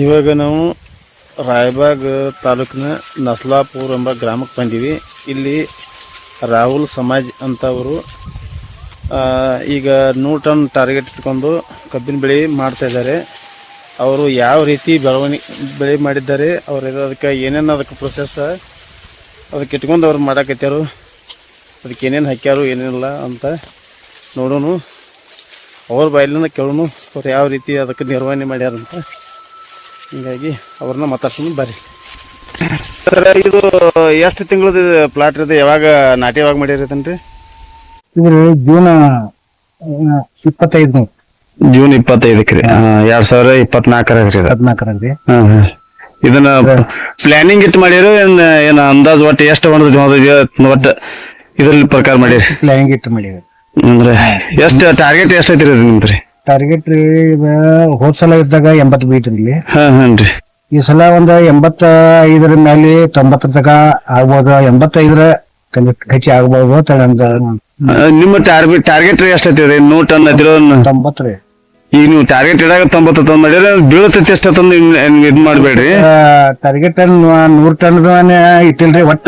ಇವಾಗ ನಾವು ರಾಯಬಾಗ್ ತಾಲೂಕಿನ ನಸ್ಲಾಪುರ್ ಎಂಬ ಗ್ರಾಮಕ್ಕೆ ಬಂದೀವಿ. ಇಲ್ಲಿ ರಾಹುಲ್ ಸಮಾಜ್ ಅಂತವರು ಈಗ ನೂರು ಟನ್ ಟಾರ್ಗೆಟ್ ಇಟ್ಕೊಂಡು ಕಬ್ಬಿನ ಬೆಳೆ ಮಾಡ್ತಾ ಇದ್ದಾರೆ. ಅವರು ಯಾವ ರೀತಿ ಬೆಳವಣಿಗೆ, ಬೆಳೆ ಮಾಡಿದ್ದಾರೆ, ಅವ್ರು ಅದಕ್ಕೆ ಏನೇನು ಅದಕ್ಕೆ ಪ್ರೊಸೆಸ್ ಅದಕ್ಕೆ ಇಟ್ಕೊಂಡು ಅವ್ರು ಮಾಡಾಕತ್ಯಾರು, ಅದಕ್ಕೆ ಏನೇನು ಹಾಕ್ಯಾರು, ಏನೇನಿಲ್ಲ ಅಂತ ನೋಡೋಣ. ಅವ್ರ ಬಾಯಲ್ಲಿಂದ ಕೇಳೋಣ, ಅವ್ರು ಯಾವ ರೀತಿ ಅದಕ್ಕೆ ನಿರ್ವಹಣೆ ಮಾಡ್ಯಾರಂತ. ಹೀಗಾಗಿ ಅವ್ರನ್ನ ಮಾತಾಡ್ಸೋದು ಬರ್ರಿ. ಸರ್ ಇದು ಎಷ್ಟು ತಿಂಗಳದ ಪ್ಲಾಟ್ ಇದೆ ಯಾವಾಗ ನಾಟಿ ಯಾವಾಗ ಮಾಡಿರತ್ತನ್ರಿ? ಇದ್ರಿ ಜೂನ್ ಇಪ್ಪತ್ತೈದು ಜೂನ್ ಇಪ್ಪತ್ತೈದಕ್ಕೆ ರೀ. ಎರಡ್ ಸಾವಿರ ಇಪ್ಪತ್ನಾಲ್ಕರಾಗ ರೀ ಇದನ್ನ ಪ್ಲಾನಿಂಗ್ ಇಟ್ಟು ಮಾಡಿರೋ ಏನ್ ಏನ್ ಅಂದಾಜ್ ಒಟ್ಟು ಎಷ್ಟು ಒಂದು ಒಟ್ಟು ಇದ್ರಲ್ಲಿ ಪ್ರಕಾರ ಮಾಡಿರಿ? ಪ್ಲಾನಿಂಗ್ ಇಟ್ಟು ಮಾಡಿರಿ ಅಂದ್ರೆ ಎಷ್ಟು ಟಾರ್ಗೆಟ್ ಎಷ್ಟೈತಿ ಐತ್ರಿ ನಿಮ್ದು ನಿಮ್ದ್ರಿ ಟಾರ್ಗೆಟ್ ರೀ ಹೋದ್ ಸಲ ಇದ್ದಾಗ ಎಂಬತ್ ಬೀತ್ರಿ ಹಾ ಹಾನ್ರಿ ಈ ಸಲ ಒಂದ್ ಎಂಬತ್ತ ಐದರ ಮೇಲೆ ತೊಂಬತ್ತರ ತನಕ ಆಗ್ಬೋದು ಎಂಬತ್ತೈದರ ಹೆಚ್ಚಿ ಆಗ್ಬೋದು ಅಂತ ನಂದು ಆ, ನಿಮ್ಮ ಟಾರ್ಗೆಟ್ ಟಾರ್ಗೆಟ್ ಎಷ್ಟು ಐತಿ ರೀ? ನೂರು ಟನ್ ಐತಿರೋ ತೊಂಬತ್ತು ರೀ. ಈಗ ನೀವು ಟಾರ್ಗೆಟ್ ಇಡಾಗ ತೊಂಬತ್ತು ತಂದ್ ಮಾಡಿದ್ರೆ ಬೀಳತೈತಿ ಎಷ್ಟು ತಂದು ಇದು ಮಾಡಬೇಡ್ರಿ. ಟಾರ್ಗೆಟ್ ನೂರ್ ಟನ್ ಇಟ್ಟಿಲ್ರಿ ಒಟ್ಟ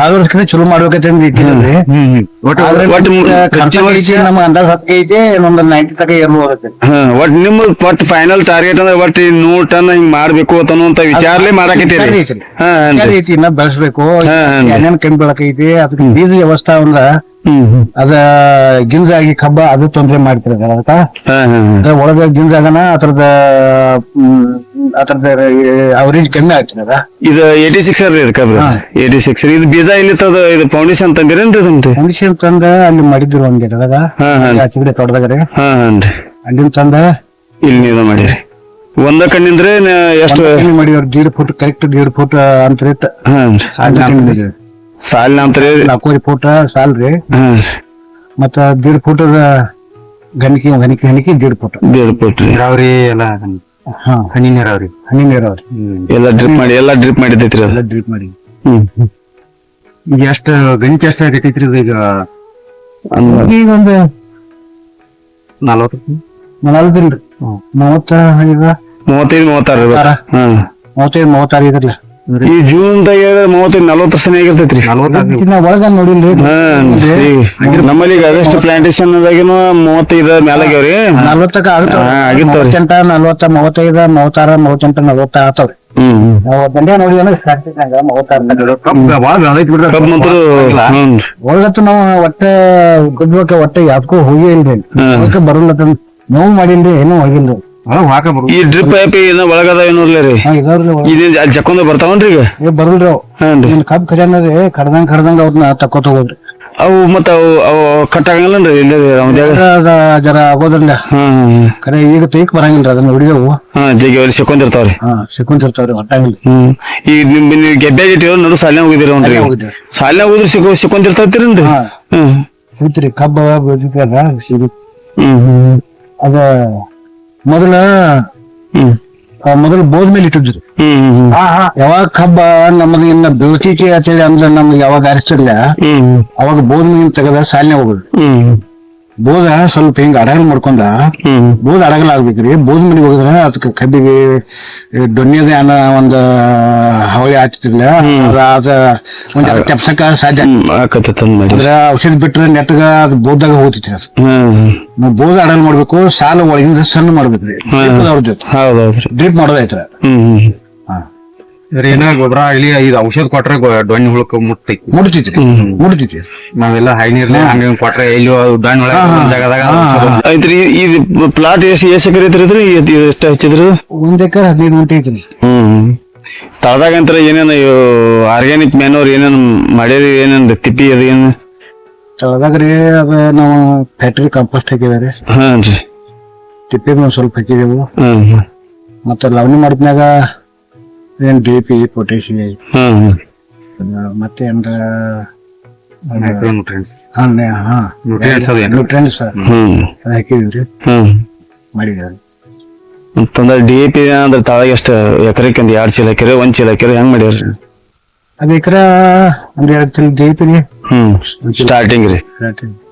ಹಾಗೆ ಚಲು ಮಾಡ್ಬೇಕಂತ ಇಟ್ಟಿಲ್ರಿ ನಮ್ಗೆ ಅಂದಾಜ್ ಹತ್ತು ಐತಿ ಒಂದು ನೈಂಟಿ ತಕ ಏರ್ಬೋದು ಹಾ ಒಟ್ ನಿಮ್ಮ ಒಟ್ ಫೈನಲ್ ಟಾರ್ಗೆಟ್ ಅಂದ್ರೆ ಒಟ್ಟು ಈ ನೂರ್ ಟನ್ ಹಿಂಗ್ ಮಾಡ್ಬೇಕು ಅಂತ ವಿಚಾರಲೆ ಮಾಡಾಕತ್ತೀರಿ. ಹಾ ಹಾನ್ರಿ. ರೀತಿ ಇನ್ನ ಬೆಳೆಸ್ಬೇಕು. ಏನೇನ್ ಕಮ್ಮಿ ಬೆಳಕೈತಿ ಅದಕ್ಕೆ ಬೀಜ ವ್ಯವಸ್ಥೆ ಅಂದ್ರ. ಅದ ಗಿಂಜಾಗಿ ಕಬ್ಬ ಅದು ತೊಂದ್ರೆ ಮಾಡ್ತಿರದ ಅದಕ್ಕ ಒಳಗ ಗಿಂಜಾಗನ ಅದ್ರದ ಅದ್ರದ ಅವರೇಜ್ ಕಮ್ಮಿ ಆಗ್ತದ ಇದು ಏಟಿ ಸಿಕ್ಸ್ ರೀ ಇದು ಕಬ್ರ. ಏಟಿ ಸಿಕ್ಸ್ ಇದು ಬೀಜ ಇಲ್ಲಿ ತದ ಇದು ಫೌಂಡೇಶನ್ ತಂದಿರೇನ್ರಿ ಫೌಂಡೇಶನ್ ತಂದ ಅಲ್ಲಿ ಮಾಡಿದ್ರು ಒಂದ್ ಹಾ ಹಚ್ಚಿದ್ರೆ ತೋಟದಾಗ ರೀ ಅಲ್ಲಿಂದ ತಂದ ಇಲ್ಲಿ ನೀವು ಮಾಡಿರಿ. ಒಂದ ಕಣ್ಣಿಂದ್ರೆ ಎಷ್ಟು? ಮಾಡಿದ್ರು ದೀಡ್ ಫುಟ್ ಕರೆಕ್ಟ್ ದೀಡ್ ಫುಟ್ ಅಂತ ಸಾಲಿನ ಅಂತ ರೀ ನಾಲ್ಕೂವರೆ ಫುಟ್ ಸಾಲ್ರಿ ಹಾನ್ರಿ ಮತ್ತ ದೀಡ್ ಫುಟ್ ಗಣಿಕೆ ಗಣಿಕೆ ಗಣಿಕೆ ದೀಡ್ ಫುಟ್. ದೇಡ್ ಕೊಟ್ರಿ ನೀರಾವರಿ ಎಲ್ಲ ಹಾ. ಹನಿ ನೀರಾವರಿ. ಹನಿ ನೀರಾವರಿ. ಎಲ್ಲ ಡ್ರಿಪ್ ಮಾಡಿ ಎಲ್ಲ ಡ್ರಿಪ್ ಮಾಡಿದೈತ್ರಿ ಅದು. ಎಲ್ಲ ಡ್ರಿಪ್ ಮಾಡಿ. ಹ್ಮ್. ಈಗ ಎಷ್ಟ ಗಣಿತ ಎಷ್ಟ ಆಗೈತ್ರಿ ಇದು ಈಗ? ಅಂದ್ರ ಈಗ ಒಂದು ನಲ್ವತ್ತು. ನಲವತ್ತಿಲ್ರಿ ಮೂವತ್ತ ಈಗ ಮೂವತ್ತೈದು ಮೂವತ್ತಾರು ಮೂವತ್ತಾರ. ಹಾ ಮೂವತ್ತೈದು ಮೂವತ್ತಾರು ಇದ್ರಲ್ಲ ಈ ಜೂನ್ ದಾಗ ಮೂವತ್ತೈದು ನಲವತ್ತು ವರ್ಷ ಆಗಿರ್ತೈತ್ರಿ. ಒಳಗ ನೋಡಿಲ್ರಿ ನಮ್ಮಲ್ಲಿ ಈಗ ಅಗಸ್ಟ್ ಪ್ಲಾಂಟೇಶನ್ ದಾಗಿನೂ ಮೂವತ್ತೈದು ಮ್ಯಾಲಾಗ್ಯಾವ್ರಿ. ನಲ್ವತ್ತಕ್ಕ ಆಗುತ್ತೆ ಹಾ, ಆಗಿರ್ತಾವ್ರಿ. ಮೂವತ್ತೆಂಟ ನಲ್ವತ್ತ ಮೂವತ್ತೈದ ಮೂವತ್ತಾರ ಮೂವತ್ತೆಂಟ ನಲ್ವತ್ತ ಆಗ್ತಾವ್ರಿ ಒಳಗತ್ತು ನಾವು ಒಟ್ಟ ಗುದ್ಬೇಕ ಒಟ್ಟ ಯಾವ್ದಕ್ಕೂ ಹೋಗಿ ಇಲ್ರಿ. ಅದಕ್ಕೆ ಬರಲ್ಲ ನೋವು ಮಾಡಿಲ್ರಿ ಏನೂ ಹೋಗಿಲ್ರಿ ಒಳಗ್ ಈ ಡ್ರಿಪ್ ಪೈಪ್ ಏನೋ ಒಳಗದ ಏನೂರ್ಲೆ ರೀ. ಹಾ ಇದಾವ್ರಿ ಇದೇನ್ ಅಲ್ಲಿ ಜಕ್ಕೊಂದ ಬರ್ತಾವನ್ರಿ ಈಗ? ಏ ಬರಲ್ರಿ ಅವ್. ಹಾನ್ರಿ ಏನ್ ಕಬ್ಬ್ ಖಜಾನ ರೀ ಕಡ್ದಂಗ್ ಕಡ್ದಂಗ್ ಅವ್ರನ್ನ ತಕ್ಕೋತ ಹೋಗ್ರಿ ಅವು ಮತ್ತ ಅವು ಅವು ಕಟ್ ಆಗಲ್ಲನ್ರಿ ಇಲ್ಲೇ ಜರ ಆಗೋದ್ರಲ್ಲ ಹಾ ಹಾ ಈಗ ತೈಕ್ ಬರಂಗಿಲ್ರಿ ಅದನ್ನ ಹೊಡಿದೆವು. ಹಾ ಜಗಿ ಅಲ್ಲಿ ಸಿಕ್ಕೊಂಡಿರ್ತಾವ್ರಿ. ಹಾ ಸಿಕ್ಕೊಂಡಿರ್ತಾವ್ರಿ ಹೊಟ್ಟಾಗಿಲ್ರಿ ಹ್ಮ್. ಈ ನಿಮ್ ನೀವು ಗೆಬ್ಬೆ ಇಟ್ಟಿರೋ ನಡು ಸಾಲಿನ ಹೋಗಿದಿರ ಅವ್ನ್ರಿ. ಸಾಲಿನ ಹೋಗಿದ್ರೆ ಸಿಕ್ಕೋ ಸಿಕ್ಕೊಂಡಿರ್ತಾವ್ತಿರೇನ್ರಿ ಹ್ಮ್. ಸಿಗ್ತ್ರಿ ಕಬ್ಬ ಬೆಳಿತದ ಸಿಗು ಹ್ಮ್ ಹ್ಮ್. ಅದ ಮೊದಲ ಹ್ಮ್. ಆ, ಮೊದಲು ಬೋದ್ ಮೇಲೆ ಇಟ್ಟಿದ್ರು. ಯಾವಾಗ ಕಬ್ಬ ನಮ್ದು ಇನ್ನ ಬೆಳಕಿಕೆ ಅಂತೇಳಿ ಅಂದ್ರೆ ನಮ್ಗೆ ಯಾವಾಗ ಅರಿಸಿರ್ಲ ಹ್ಮ್. ಅವಾಗ ಬೋದ್ ಮೇಲೆ ತೆಗದ ಸಾಲಿನ ಹೋಗುದು. ಹ್ಮ್. ಬೋದ ಸ್ವಲ್ಪ ಹಿಂಗ ಅಡಗಲ್ ಮಾಡ್ಕೊಂಡ ಬೂದ ಬೋದ್ ಅಡಗಲ್ ಆಗ್ಬೇಕ್ರಿ. ಬೂದ್ ಮನೆಗೆ ಹೋಗಿದ್ರ ಅದಕ್ಕೆ ಕಬ್ಬಿಗೆ ಡೊನ್ಯದ ಅನ್ನ ಒಂದ್ ಹವಳಿ ಆಗ್ತಿರ್ಲ ಅದ ಒಂದ್ ಚಪ್ಸಕ ಸಾಧ್ಯ ಅಂದ್ರೆ ಔಷಧಿ ಬಿಟ್ರೆ ನೆಟ್ಗ ಅದು ಬೂದಾಗ ಹೋಗ್ತೈತಿ ಅದು. ನಾವು ಅಡಗಲ್ ಮಾಡ್ಬೇಕು ಸಾಲ ಒಳಗಿಂದ ಸಣ್ಣ ಮಾಡ್ಬೇಕ್ರಿ. ಡ್ರಿಪ್ ಮಾಡೋದೈತ್ರ ಏನ ಗೊಬ್ಬರ ಇಲ್ಲಿ ಇದು ಔಷಧ ಕೊಟ್ರೆ ಡೊಣ್ಣಿ ಹುಳಕ್ ಮುಟ್ತೈತಿ. ಮುಟ್ತೈತಿ ಹ್ಮ್. ಮುಡ್ತೈತಿ ನಾವೆಲ್ಲ ಹೈ ನೀರ್ಲೆ ಹಂಗ ಕೊಟ್ರೆ ಇಲ್ಲಿ ಡೊಣ್ಣಿ ಹುಳ ಒಂದ್ ಜಾಗದಾಗ ಐತ್ರಿ ಈ ಪ್ಲಾಟ್ ಎಷ್ಟು ಎಷ್ಟು ಎಕರೆ ಐತ್ರಿ ಎಷ್ಟು ಹಚ್ಚಿದ್ರು? ಒಂದ್ ಎಕರೆ ಹದಿನೈದು ಗಂಟೆ ಐತ್ರಿ. ಹ್ಮ್. ತಳದಾಗ ಅಂತರ ಏನೇನು ಆರ್ಗ್ಯಾನಿಕ್ ಮ್ಯಾನೋರ್ ಏನೇನು ಮಾಡ್ಯಾರಿ ಏನೇನು ತಿಪ್ಪಿ ಅದು ಏನು? ರೀ ಅದ ನಾವು ಫ್ಯಾಕ್ಟ್ರಿ ಕಂಪೋಸ್ಟ್ ಹಾಕಿದಾರೆ. ಹಾಂ ರೀ. ತಿಪ್ಪಿ ಸ್ವಲ್ಪ ಹಾಕಿದೆವು. ಮತ್ತೆ ಲವಣಿ ಮಾಡಿದ್ಮ್ಯಾಗ ಏನ್ ಡಿ ಪಿ ಹ್ಮ್ ಮತ್ತೆ ಏನ್ರ ನ್ಯೂಟ್ರಿಯೆಂಟ್ಸ್ ಅದ್ ಹಾಕಿದ್ರಿ? ಹ್ಮ್. ಮಾಡಿದಾರೆ ಅಂತಂದ್ರೆ ಡಿ ಎ ಪಿ ಅಂದ್ರೆ ತಳಗ ಎಷ್ಟು ಎಕರೆಕ್ಕೆ ಒಂದು ಎರಡು ಚೀಲ ಹಾಕಿರಿ ಒಂದ್ ಚೀಲ ಹಾಕಿರಿ ಹೆಂಗ್ ಮಾಡ್ಯಾರ ಅದ್ ಎಕರೆ ಒಂದ್ ಎರಡ್ ಚೀಲ ಡಿ ಪಿ ಹ್ಮ್. ಸ್ಟಾರ್ಟಿಂಗ್ ರೀ.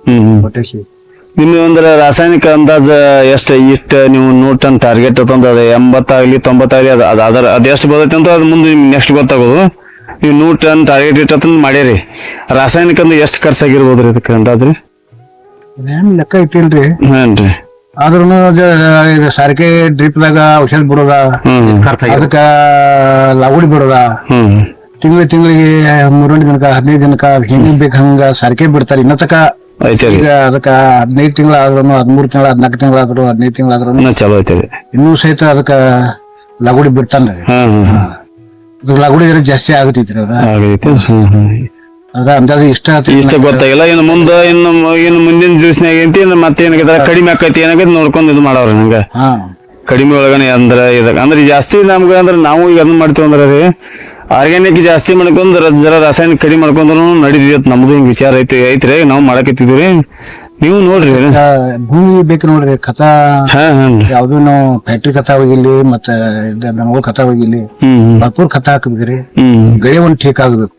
ಹ್ಮ್ ಹ್ಞೂ ಪೊಟ್ಯಾಶಿ ನಿಮ್ಗೆ ಅಂದ್ರೆ ರಾಸಾಯನಿಕ ಅಂದಾಜ ಎಷ್ಟು? ಇಷ್ಟ ನೀವು ನೂರು ಟನ್ ಟಾರ್ಗೆಟ್ ತಂದು ಅದು ಎಂಬತ್ತಾಗಲಿ ತೊಂಬತ್ತಾಗಲಿ ಅದು ಅದು ಅದರ ಅದು ಎಷ್ಟು ಬರುತ್ತೆ ಅಂತ ಅದು ಮುಂದೆ ನಿಮ್ಗೆ ನೆಕ್ಸ್ಟ್ ಗೊತ್ತಾಗೋದು. ನೀವು ನೂರು ಟನ್ ಟಾರ್ಗೆಟ್ ಇಟ್ಟಂತ ಮಾಡ್ಯಾರಿ ರಾಸಾಯನಿಕ ಅಂದ್ರೆ ಎಷ್ಟು ಖರ್ಚಾಗಿರ್ಬೋದು ರೀ ಇದಕ್ಕೆ ಅಂದಾಜ್ರಿ ಏನ್ ಲೆಕ್ಕ ಇಟ್ಟಿಲ್ರಿ. ಹಾನ್ ರೀ ಆದ್ರೂ ಸಾರಿಗೆ ಡ್ರಿಪ್ದಾಗ ಔಷಧ ಬಿಡೋದ. ಅದಕ್ಕ ಲಾಗುಡಿ ಬಿಡೋದ. ಹ್ಮ್. ತಿಂಗಳ ತಿಂಗಳಿಗೆ ಮೂರೊಂದು ದಿನಕ್ಕ ಹದಿನೈದು ದಿನಕ್ಕ ಹಿಂಗ್ ಬೇಕು ಹಂಗ ಸಾರಿಗೆ ಬಿಡ್ತಾರೆ. ಇನ್ನ ತಕ ಈಗ ಅದಕ್ಕ ಹದಿನೈದು ತಿಂಗಳ ಆದ್ರೂ ಹದಿಮೂರು ತಿಂಗಳ ಹದಿನಾಲ್ಕು ತಿಂಗಳ ಆದ್ರೂ ಹದಿನೈದು ತಿಂಗಳ ಆದ್ರೂ ಇನ್ನ ಚಲೋ ಐತೆ ರೀ. ಇನ್ನೂ ಸಹಿತ ಅದಕ್ಕ ಲಗುಡಿ ಬಿಡ್ತಾನ್ರಿ ಹಾ ಹಾ ಅದು ಲಗುಡಿ ಇದ್ರೆ ಜಾಸ್ತಿ ಆಗತೈತ್ರಿ ಅದ. ಆಗೈತೆ ಹ್ಮ್ ಹ್ಮ್ ಅದ ಅಂದಾಜು ಇಷ್ಟ ಆತೈತಿ. ಇಷ್ಟ ಗೊತ್ತಾಗಿಲ್ಲ ಇನ್ನು ಮುಂದ ಇನ್ನು ಇನ್ನು ಮುಂದಿನ ದಿವಸನಾಗ ಅಂತ ಇನ್ನು ಮತ್ತೆ ಏನಾಗೈತೆ ಕಡಿಮೆ ಆಕೈತಿ ಏನಾಗೈತಿ ನೋಡ್ಕೊಂಡು ಇದು ಮಾಡವ್ರಿ ನಂಗೆ. ಹಾ. ಕಡಿಮೆ ಒಳಗನೆ ಅಂದ್ರ ಇದಾಗ ಅಂದ್ರೆ ಜಾಸ್ತಿ ನಮ್ಗೆ ಅಂದ್ರೆ ನಾವು ಈಗ ಅದನ್ನ ಮಾಡ್ತೀವಿ ಅಂದ್ರೆ ರೀ ಆರ್ಗ್ಯಾನಿಕ್ ಜಾಸ್ತಿ ಮಾಡ್ಕೊಂಡ್ರೆ ಜರ ರಾಸಾಯನಿಕ ಕಡಿಮೆ ಮಾಡ್ಕೊಂಡ್ರು ನಡೀತೈತಿ ನಮ್ದು ಹಿಂಗ್ ವಿಚಾರ ಐತಿ ಐತ್ರಿ ನಾವು ಮಾಡಕತ್ತಿದ್ವಿ ನೀವು ನೋಡ್ರಿ. ಭೂಮಿ ಬೇಕು ನೋಡ್ರಿ ಕಥಾ ಹಾ ಹಾ. ಯಾವ್ದು ನಾವು ಫ್ಯಾಕ್ಟ್ರಿ ಕಥ ಹೋಗಿಲ್ಲಿ ಮತ್ತ ನಮಗೂ ಕಥ ಹೋಗಿಲ್ಲಿ ಹ್ಮ್ ಭರ್ಪೂರ್ ಕಥ ಹಾಕಬೇಕ್ರಿ. ಗಡಿ ಒಂದು ಠೇಕ್ ಆಗ್ಬೇಕು.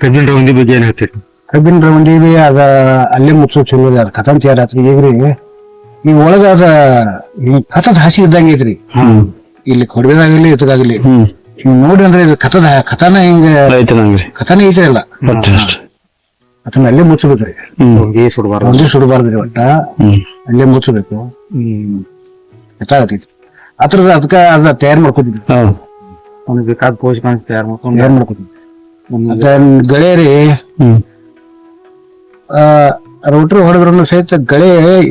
ಕಬ್ಬಿನ ರವಂದಿ ಬಗ್ಗೆ ಏನ್ ಹೇಳ್ತೀರಿ? ಕಬ್ಬಿನ ರವಂದಿವಿ ಅದ ಅಲ್ಲೇ ಮುಚ್ಚೋ ಚಲೋ ಅದ ಕಥನ್ ತಯಾರ ಆತ್ರಿ ಈಗ್ರಿ. ಈ ಒಳಗ ಅದ ಈ ಕಥದ ಹಸಿ ಇದ್ದಂಗೆ ಐತ್ರಿ. ಇಲ್ಲಿ ಕೊಡವೆದಾಗಲಿ ಇದಾಗಲಿ ಹಿಂಗ್ ನೋಡಿ ಅಂದ್ರೆ ಇದು ಕಥದ ಕಥಾನ ಹಿಂಗ ಐತೆ ನಂಗ್ರಿ ಕಥನೇ ಐತೆ ಒಟ್ಟು ಅಷ್ಟು. ಅದನ್ನ ಅಲ್ಲೇ ಮುಚ್ಚಬೇಕ್ರಿ. ಹ್ಮ್. ಹೊಂಗೆ ಸುಡಬಾರ್ದು. ಒಂದೇ ಸುಡಬಾರ್ದ್ರಿ ಒಟ್ಟ. ಹ್ಮ್. ಅಲ್ಲೇ ಮುಚ್ಚಬೇಕು. ಹ್ಮ್. ಗೊತ್ತಾಗತೈತಿ. ಅದ್ರ ಅದಕ್ಕ ಅದ ತಯಾರು ಮಾಡ್ಕೊತಿದ್ವಿ ಹೌದು. ಅವ್ನಿಗೆ ಬೇಕಾದ ಪೋಷಕಾಂಶ ತಯಾರು ಮಾಡ್ಕೊಂಡು ತಯಾರು ಮಾಡ್ಕೊತಿದ್ವಿ ಅದ ಗಳೆ ರೀ ಹ್ಮ್. ಆ ರೋಟ್ರಿ ಹೊಡೆದ್ರು ಸಹಿತ ಗಳೆ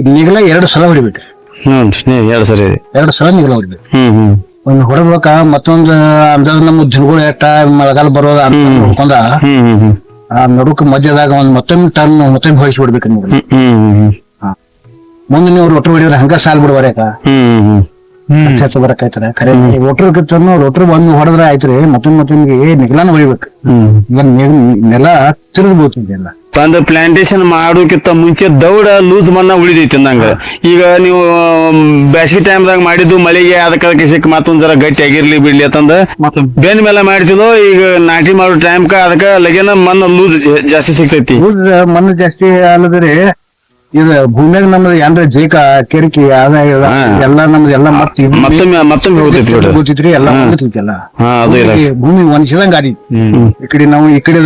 ನಿಗಲ ಎರಡು ಸಲ ಹೊಡಿಬೇಕ್ರಿ ಹ್ಮ್ ಎರಡ್ ಎರಡು ಸರಿ. ಎರಡು ಸಲ ನಿಗಲ ಹೊಡಿಬೇಕು. ಹ್ಮ್ ಹ್ಮ್. ಒಂದ್ ಹೊಡಬೇಕ ಮತ್ತೊಂದ್ ಅಂದ್ರೆ ನಮ್ಮ ದಿನಗಳು ಎಷ್ಟ ಮಳೆಗಾಲ ಬರೋದ ಅಂತ ನೋಡ್ಕೊಂಡ ಆ ನಡುಕ ಮಧ್ಯದಾಗ ಒಂದ್ ಮತ್ತೊಮ್ಮೆ ಟರ್ನ್ ಮತ್ತೊಮ್ಮೆ ಹೊಳಿಸಿ ಬಿಡ್ಬೇಕು ನೀವು ಮುಂದೆ ನೀವು ರೋಟ್ರಿ ಹೊಡಿದ್ರೆ ಹಂಗ ಸಾಲ್ ಬಿಡ್ಬಾರ್ಯಾಕ ಬರಕೈತರ ಖರೆ ರೋಟ್ರಿ ಕಿತ್ತನ್ನು ರೊಟ್ರು ಒಂದ್ ಹೊಡೆದ್ರೆ ಆಯ್ತ್ರಿ ಮತ್ತೊಂದ್ ಮತ್ತೊಂದಿಗೆ ನಿಗಲಾನ ಹೊಡಿಬೇಕು. ಈಗ ನೆಲ ತಿರುಗಬಹುದು ಬೀಳ್ತೈತಿ ಅಂದ್ರೆ ಪ್ಲಾಂಟೇಶನ್ ಮಾಡೋಕ್ಕಿಂತ ಮುಂಚೆ ದೌಡ ಲೂಸ್ ಮಣ್ಣ ಉಳಿದೈತಿ ನಂಗ. ಈಗ ನೀವು ಬೇಸಿಗೆ ಟೈಮ್ದಾಗ ಮಾಡಿದ್ದು ಮಳೆಗೆ ಅದಕ್ಕೆ ಅದಕ್ಕೆ ಸಿಕ್ಕ ಮತ್ತೊಂದ್ ಜರ ಗಟ್ಟಿ ಆಗಿರ್ಲಿ ಬಿಡ್ಲಿ ಅಂತಂದ ಬೆನ್ ಮೇಲೆ ಮಾಡ್ತಿದ್ದು ಈಗ ನಾಟಿ ಮಾಡೋ ಟೈಮ್ಕ ಅದಕ್ಕ ಲಗೇನ ಮಣ್ಣು ಲೂಸ್ ಜಾಸ್ತಿ ಸಿಗ್ತೈತಿ. ಮಣ್ಣು ಜಾಸ್ತಿ ಅಲ್ಲದ್ರಿ ಇದು ಭೂಮಿಯಾಗ ನಮ್ದು ಅಂದ್ರೆ ಜೇಕ ಕೆರಿಕಿ ಅದ ಇದ ಹಾ. ಎಲ್ಲ ನಮ್ದು ಎಲ್ಲ ಮತ್ತೆ ಮತ್ತೊಮ್ಮೆ ಮತ್ತೊಮ್ಮೆ ಹೋಗ್ತೈತಿ ಬಿಡ್ರಿ. ಗೊತ್ತಿತ್ರಿ ಎಲ್ಲ ಹೋಗ್ತೈತಿ ಹಾ ಅದು ಇಲ್ಲ. ಭೂಮಿ- ಒಣಸಿದಂಗ ಆಡಿ ಈ ಕಡೆ ನಾವು ಈ ಕಡೆ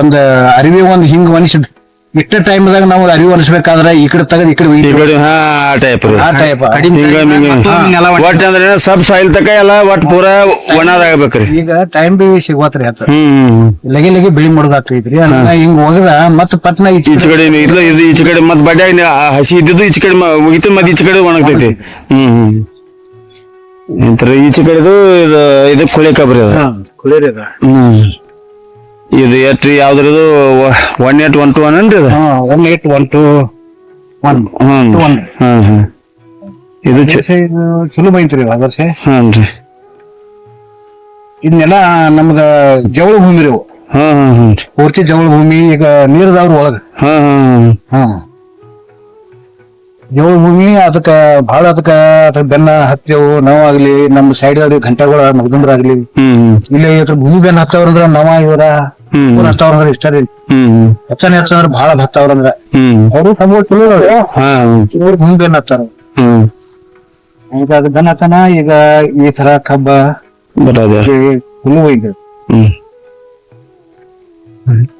ಒಂದ್ ಅರಿವಿ ಒಂದ್ ಹಿಂಗ್ ಒಣಸಿದ್ ಇಷ್ಟ ಟೈಮ್ದಾಗ ನಾವು ಅರಿವು ಅನಿಸ್ಬೇಕಾದ್ರೆ ಈ ಕಡೆ ತಗದ್ ಈ ಕಡೆ ಈ ಕಡೆ ಹಾ ಆ ಟೈಪ್ ಆ ಟೈಪ್ ಹಿಂಗ ಒಟ್ಟ ಅಂದ್ರೆ ಸಬ್ ಸಾಯಿಲ್ ತಕ ಎಲ್ಲ ಒಟ್ಟ ಪೂರ ಒಣದಾಗಬೇಕ್ರಿ. ಈಗ ಟೈಮ್ ಬಿ ಸಿಗೋತ್ರಿ ಆತ. ಹ್ಮ್ ಲಗಿ ಲಗಿ ಬೆಳಿ ಮುಡ್ದಾಕ್ತೈತ್ರಿ ಹಿಂಗ ಹಿಂಗ್ ಹೋಗದ ಮತ್ತ ಪಟ್ನ ಈಚ ಈಚೆ ಕಡೆ ಇಲ್ಲ ಇದು ಈಚ ಕಡೆ ಮತ್ ಬಡ್ಯಾಗ ಹಸಿ ಇದ್ದಿದ್ದು ಈಚ ಕಡೆ ಮುಗಿತು ಮತ್ ಈಚ ಕಡೆ ಒಣಗ್ತೈತಿ. ಹ್ಮ್ ಹ್ಮ್ ಇಂತ್ರ ಈಚ ಕಡೆದು ಇದು ಇದು ಕುಳೆ ಕಬ್ರಿ ಅದ. ಕುಳಿರಿ ಅದ. ಹ್ಮ್. ಇದು ಎಟ್ರಿ ಯಾವ್ದ್ರದು one eight one two one ಏನ್ರಿ ಹಾ one eight one two one ಹ್ಮ್. ಒನ್ ಹ್ಮ್ ಹ್ಮ್. ಇದು ಚ- ಐತ್ರಿ ಚಲೋ ಬೈತ್ರಿ ಅದರ್ಸ ಹ್ಮ್ ರೀ ಇದನ್ನೆಲ್ಲ ನಮ್ದ ಜವಳ ಭೂಮಿ ರೀ ಇವು. ಹ್ಮ್ ಹ್ಮ್ ಹ್ಮ್. ರೀ ಪೂರ್ತಿ ಜವಳ ಭೂಮಿ ಈಗ ನೀರ್ದವ್ರ ಒಳಗ. ಹ್ಮ್ ಹ್ಮ್ ಹಾ ಜವಳ ಭೂಮಿ ಅದಕ್ಕ ಬಹಳ ಅದಕ್ಕ ಅದಕ್ಕ ಬೆನ್ನ ಹತ್ತೇವು ನಾವಾಗ್ಲಿ ನಮ್ಮ ಸೈಡ್ ಗಂಟೆಗಳ ಮಗದಂದ್ರಾಗ್ಲಿ. ಇಲ್ಲಿ ಇದ್ರ ಭೂಮಿ ಬೆನ್ನ ಹತ್ತವ್ರಂದ್ರ ನಾವ ಇವರ ಹ್ಮ್. ಹತ್ತವ್ರ ಅಂದ್ರ ಇಷ್ಟ ರೀ. ಹೆಚ್ಚನ ಹೆಚ್ಚಂದ್ರ ಬಹಳ ಹತ್ತವ್ರಂದ್ರ ಹ್ಮ್. ಅವರು ಸಂಬಳ ಚಲೋ ಇವ್ರ ಭೂಮಿ ಬೆನ್ನ ಹತ್ತಾರ ಹ್ಮ್. ಈಗ ಅದ್ ಬೆನ್ನ ಹತ್ತನ ಈಗ ಈ ತರ ಕಬ್ಬ ಹುಲ್ಲು ಒಯ್ದು. ಹ್ಮ್.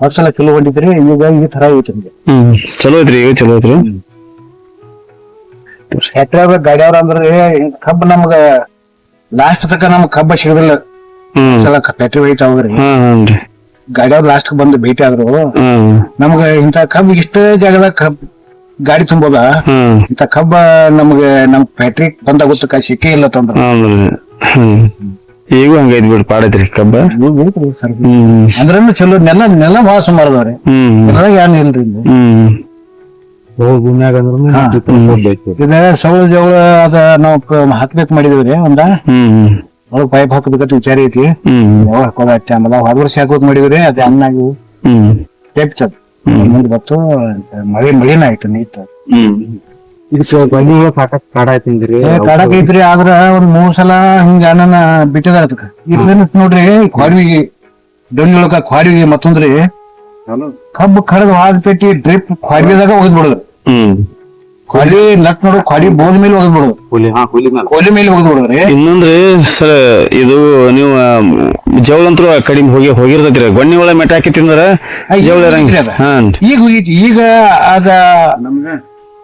ವರ್ಷಲ ಚಲೋ ಹೊಂಡಿದ್ರಿ ಈಗ ಈ ತರ ಐತಿ ಚಲೋ ಐತ್ರಿ ಈಗ ಚಲೋ ಐತ್ರಿ. ಟ್ರ್ಯಾಕ್ಟರ್ ಗಾಡಿಯವ್ರ ಅಂದ್ರೆ ಹಿಂಗ್ ಕಬ್ಬ ನಮ್ಗ ಲಾಸ್ಟ್ ತಕ ನಮ್ಗ್ ಕಬ್ಬ ಸಿಗದಿಲ್ಲ. ಹ್ಮ್. ಸಲ ಫ್ಯಾಕ್ಟ್ರಿ ವೈಟ್ ಹ್ಞೂ ಗಾಡಿಯವ್ರ ಲಾಸ್ಟ್ ಬಂದು ಭೇಟಿ ಆದ್ರು. ನಮ್ಗ ಇಂತ ಕಬ್ಬ ಇಷ್ಟ ಜಾಗದಾಗ ಕಬ್ ಗಾಡಿ ತುಂಬೋದ? ಇಂತ ಕಬ್ಬ ನಮ್ಗ ನಮ್ ಫ್ಯಾಕ್ಟ್ರಿ ಬಂದ ಗೊತ್ತಕ್ಕ ಸಿಕ್ಕೇ ಇಲ್ಲ ತಂದ್ರ. ಈಗೂ ಹಂಗೈತಿ ಬಿಡು ಪಾಡೈತ್ರಿ ಕಬ್ಬ. ಹ್ಮ್. ಅಂದ್ರನು ಚಲೋ ನೆಲ ನೆಲ ಭಾಳ ಸುಮಾರದವ್ರಿ ಹ್ಮ್. ನೆಲದಾಗ ಏನ್ ಇಲ್ರಿ ಇಲ್ಲಿ ಹ್ಮ್ ಭೂಮಿಯಾಗ ಹಾ. ಅಂದ್ರೆ ಇದ ಸವಳ ಜವಳ ಅದ ನಾವು ಹಾಕ್ಬೇಕು ಹಾಕ್ಬೇಕ್ ಮಾಡಿದ್ವಿ ಒಂದ? ಹ್ಮ್ ಒಳಗ್ ಪೈಪ್ ಹಾಕಬೇಕಂತ ವಿಚಾರ ಐತಿ ಹ್ಮ್ ಯಾವಾಗ ಹಾಕೋದ ಆಮೇಲೆ ಹೊರ ವರ್ಷ ಹಾಕೋದ್ ಮಾಡಿದ್ರಿ? ಅದ ಹಣ್ಣಾಗಿ ಹ್ಮ್. ಟೇಪ್ ಚದ್ ಮುಂದೆ ಬತ್ತು ಮಳೆ ಮಳಿನ ಆಯ್ತು ನೀತ್ ಕಡಕ್ ಐತ್ರಿ ಆದ್ರ ಒಂದ್ ಮೂರ್ ಸಲ ಹಿಂಗ ಅನ್ನ ಬಿಟ್ಟದ ಅದಕ್ಕ. ನೋಡ್ರಿ ಡೊಳ್ಳಿ ಒಳಗ ಕ್ವಾಡ್ವಿಗೆ ಮತ್ತೊಂದ್ರಿ. ಕಬ್ಬು ಕಡದ್ ಹಾದ್ ಪೆಟ್ಟಿ ಡ್ರಿಪ್ ಕ್ವಾಡ್ವಿದಾಗ ಒಗದ್ ಬಿಡುದು ಹ್ಮ್. ಕೊಲಿ ನಟ್ ನೋಡು ಕೊಲಿ ಬೋದ್ ಮೇಲೆ ಒಗದ್ ಬಿಡುದು ಕೂಲಿ ಹಾ ಕೂಲಿ ಮೇಲೆ. ಕೊಲಿ ಮೇಲೆ ಒಗದ್ ಬಿಡುದ್ರಿ ಇನ್ನೊಂದ್ರಿ ಸರ್ ಇದು ನೀವು ಜವಳಂತ್ರು ಕಡಿಮೆ ಹೋಗಿ ಹೋಗಿರ್ತೈತ್ರಿ. ಗೊಣ್ಣಿ ಒಳಗೆ ಮೆಟ್ಟ ಹಾಕಿ ತಿಂದ್ರ ಜವಳ ಈಗ ಹೋಗಿತ್ತು ಈಗ ಅದ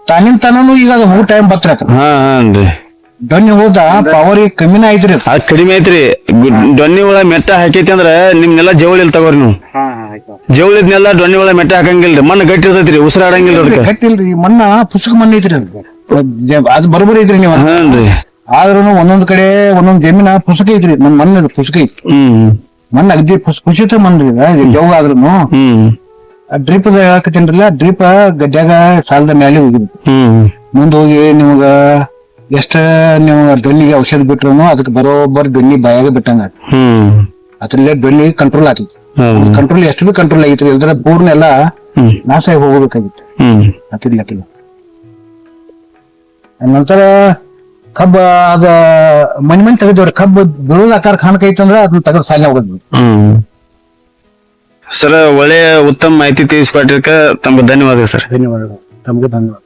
ತಾನಿನ ತಾನೂ ಈಗ ಅದ ಹೂ ಟೈಮ್ ಬತ್ರ ಹಾ ಹಾನ್ರಿ. ಡೊನ್ನಿ ಹೋದ ಪವರ್ ಈಗ ಕಮ್ಮಿನ ಐತ್ರಿ ಅದು. ಕಡಿಮೆ ಐತ್ರಿ. ಡೊನ್ನಿ ಒಳಗೆ ಮೆಟ್ಟ ಹಾಕೈತಿ ಅಂದ್ರ ನಿಮ್ನೆಲ್ಲ ಜವಳಿ ಇಲ್ ತಗೋರಿ ನೀವು. ಜವಳಿದ್ನೆಲ್ಲ ದೊಣ್ಣೆ ಒಳಗೆ ಮೆಟ್ಟ ಹಾಕಂಗಿಲ್ರಿ ಮಣ್ಣು ಗಟ್ಟಿ ಇರ್ತೈತ್ರಿ ಉಸಿರಾಡಂಗಿಲ್ರಿ ಅದಕ್ಕ. ಗಟ್ಟಿಲ್ರಿ ಮಣ್ಣ ಪುಸ್ತಕ ಮಣ್ಣು ಐತ್ರಿ ಅದು. ಜ- ಅದು ಬರೋಬ್ಬರಿ ಐತ್ರಿ ನೀವು. ಹ್ಞೂ ಆದ್ರೂ ಒಂದೊಂದ್ ಕಡೆ ಒಂದೊಂದ್ ಜಮೀನ ಪುಸ್ತಕ ಐತ್ರಿ ನಮ್ ಮಣ್ಣು ಪುಸ್ತಕ ಐತಿ ಹ್ಮ್. ಮಣ್ಣ ಅಗದಿ ಪುಸ್- ಕುಸಿತ ಮಣ್ಣ್ರಿ ಇದು ಜವ್ ಆದ್ರೂನು. ಹ್ಮ್. ಡ್ರಿಪ್ ಹೇಳಕತ್ತೀನ್ರಲ್ಲ ಡ್ರಿಪ್ ಗಡ್ಡ್ಯಾಗ ಸಾಲದ ಮೇಲೆ ಹೋಗಿದ್ರಿ ಹ್ಮ್. ಮುಂದ್ ಹೋಗಿ ನಿಮ್ಗ ಎಷ್ಟ ನೀವು ದೊಣ್ಣಿಗೆ ಔಷಧ ಬಿಟ್ರು ಅದಕ್ಕೆ ಬರೋಬ್ಬರ್ ದೊಣ್ಣಿ ಬಾಯಾಗ ಬಿಟ್ಟಂಗ ಹ್ಮ್. ಅದ್ರಲ್ಲೇ ದೊಣ್ಣಿ ಕಂಟ್ರೋಲ್ ಆಗ್ತೈತಿ. ಕಂಟ್ರೋಲ್ ಎಷ್ಟು ಬಿ ಕಂಟ್ರೋಲ್ ಆಗಿತ್ತು ಇಲ್ದ್ರೆ ಪೂರ್ಣ ಎಲ್ಲ ನಾಶ ಆಗಿ ಹೋಗ್ಬೇಕಾಗಿತ್ತು. ಅತಿಲ್ಲ ನಂತರ ಕಬ್ಬ ಅದ ಮನಿ ಮನಿ ತೆಗೆದವ್ರಿ ಕಬ್ಬ ಬೀಳೋದ್ ಆಕಾರ ಕಾಣಕೈತಂದ್ರ ಅದನ್ನ ತೆಗೆದು ಸಾಲ ಹೋಗೋದು ಹ್ಮ್. ಸರ್ ಒಳ್ಳೆಯ ಉತ್ತಮ ಮಾಹಿತಿ ತಿಳಿಸ್ಕೊಟ್ಟಿರ್ಕ ತಮ್ಗೆ ಧನ್ಯವಾದ ಸರ್. ಧನ್ಯವಾದಗಳು. ತಮಗೆ ಧನ್ಯವಾದ.